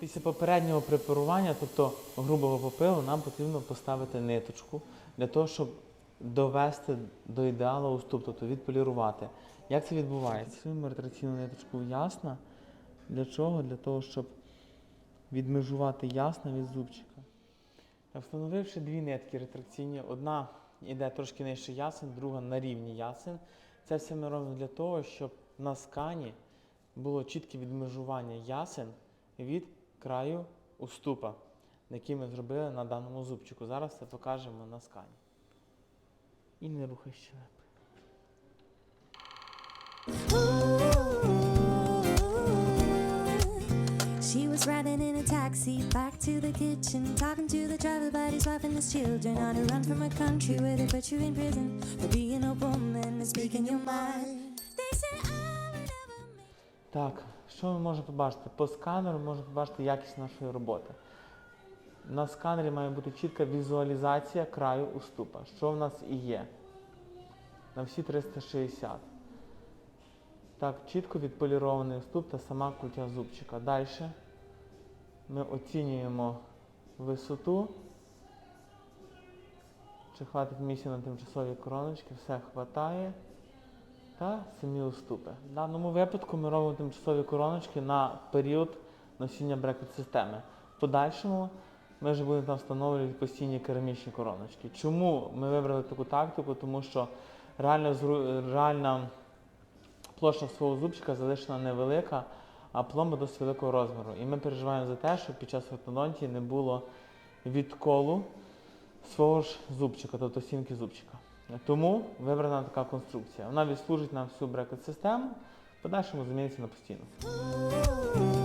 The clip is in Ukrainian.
Після попереднього препарування, тобто грубого попилу, нам потрібно поставити ниточку для того, щоб довести до ідеалу уступ, тобто відполірувати. Як це відбувається? Фіксуємо ретракційну ниточку ясна. Для чого? Для того, щоб відмежувати ясна від зубчика. Встановивши дві нитки ретракційні, одна йде трошки нижче ясен, друга на рівні ясен. Це все ми робимо для того, щоб на скані було чітке відмежування ясен від краю уступа, який ми зробили на даному зубчику. Зараз це покажемо на скані. І не рухай щелепи. She was riding in a taxi back to the kitchen, talking to the driver about his wife and his children. On a run from a country where they put you in prison for being a woman and speaking your mind. Так, що ми можемо побачити? По сканеру можемо побачити якість нашої роботи. На сканері має бути чітка візуалізація краю уступа, що в нас і є. На всі 360. Так, чітко відполірований уступ та сама кутя зубчика. Далі ми оцінюємо висоту. Чи хватить місця на тимчасові короночки, все хватає та самі уступи. В даному випадку ми робимо тимчасові короночки на період носіння брекет-системи. В подальшому ми вже будемо там встановлювати постійні керамічні короночки. Чому ми вибрали таку тактику? Тому що реальна, реальна площа свого зубчика залишена невелика, а пломба досить великого розміру. І ми переживаємо за те, щоб під час ортодонтії не було відколу свого ж зубчика, тобто стінки зубчика. Тому вибрана така конструкція. Вона відслужить нам всю брекет-систему, подальшому заміниться на постійну. Ooh,